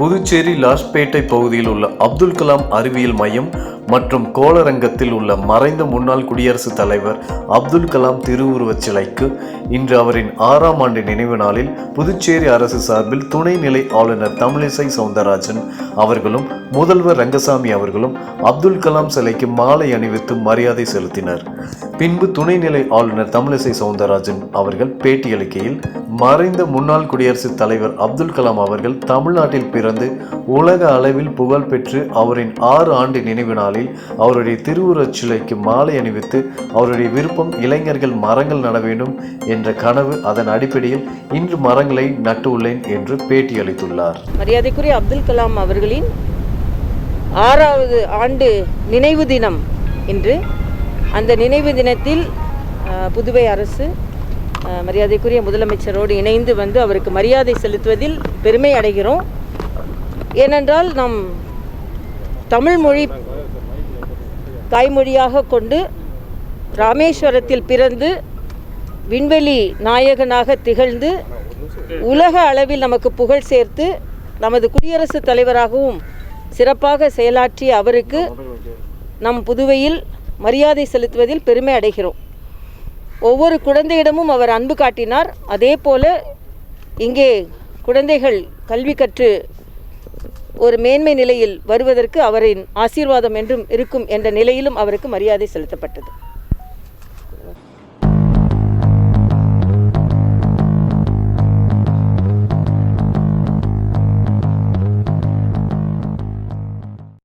புதுச்சேரி லாஸ்பேட்டை பகுதியில் உள்ள அப்துல் கலாம் அறிவியல் மையம் மற்றும் கோளரங்கத்தில் உள்ள மறைந்த முன்னாள் குடியரசுத் தலைவர் அப்துல் கலாம் திருவுருவச் சிலைக்கு இன்று அவரின் ஆறாம் ஆண்டு நினைவு நாளில் புதுச்சேரி அரசு சார்பில் துணைநிலை ஆளுநர் தமிழிசை சவுந்தரராஜன் அவர்களும் முதல்வர் ரங்கசாமி அவர்களும் அப்துல் கலாம் சிலைக்கு மாலை அணிவித்து மரியாதை செலுத்தினர். பின்பு துணைநிலை ஆளுநர் தமிழிசை சவுந்தரராஜன் அவர்கள் பேட்டியளிக்கையில் மறைந்த முன்னாள் குடியரசுத் தலைவர் அப்துல் கலாம் அவர்கள் தமிழ்நாட்டில் பிறந்து உலக அளவில் புகழ் பெற்று அவரின் ஆறு ஆண்டு நினைவு நாளில் அவருடைய திருவுருவச் சிலைக்கு மாலை அணிவித்து அவருடைய விருப்பம் இளைஞர்கள் மரங்கள் நட வேண்டும் என்ற கனவு அதன் அடிப்படையில் இன்று மரங்களை நட்டு உள்ளேன் என்று பேட்டியளித்துள்ளார் மரியாதைக்குரிய அப்துல் கலாம் அவர்களின் ஆறாவது ஆண்டு நினைவு தினம் இன்று அந்த நினைவு தினத்தில் புதுவை அரசு மரியாதைக்குரிய முதலமைச்சரோடு இணைந்து வந்து அவருக்கு மரியாதை செலுத்துவதில் பெருமை அடைகிறோம். ஏனென்றால் நம் தமிழ் மொழி தாய்மொழியாக கொண்டு ராமேஸ்வரத்தில் பிறந்து விண்வெளி நாயகனாக திகழ்ந்து உலக அளவில் நமக்கு புகழ் சேர்த்து நமது குடியரசுத் தலைவராகவும் சிறப்பாக செயலாற்றிய அவருக்கு நம் புதுவையில் மரியாதை செலுத்துவதில் பெருமை அடைகிறோம். ஒவ்வொரு குழந்தையிடமும் அவர் அன்பு காட்டினார். அதே போல இங்கே குழந்தைகள் கல்வி கற்று ஒரு மேன்மை நிலையில் வருவதற்கு அவரின் ஆசீர்வாதம் என்றும் இருக்கும் என்ற நிலையிலும் அவருக்கு மரியாதை செலுத்தப்பட்டது.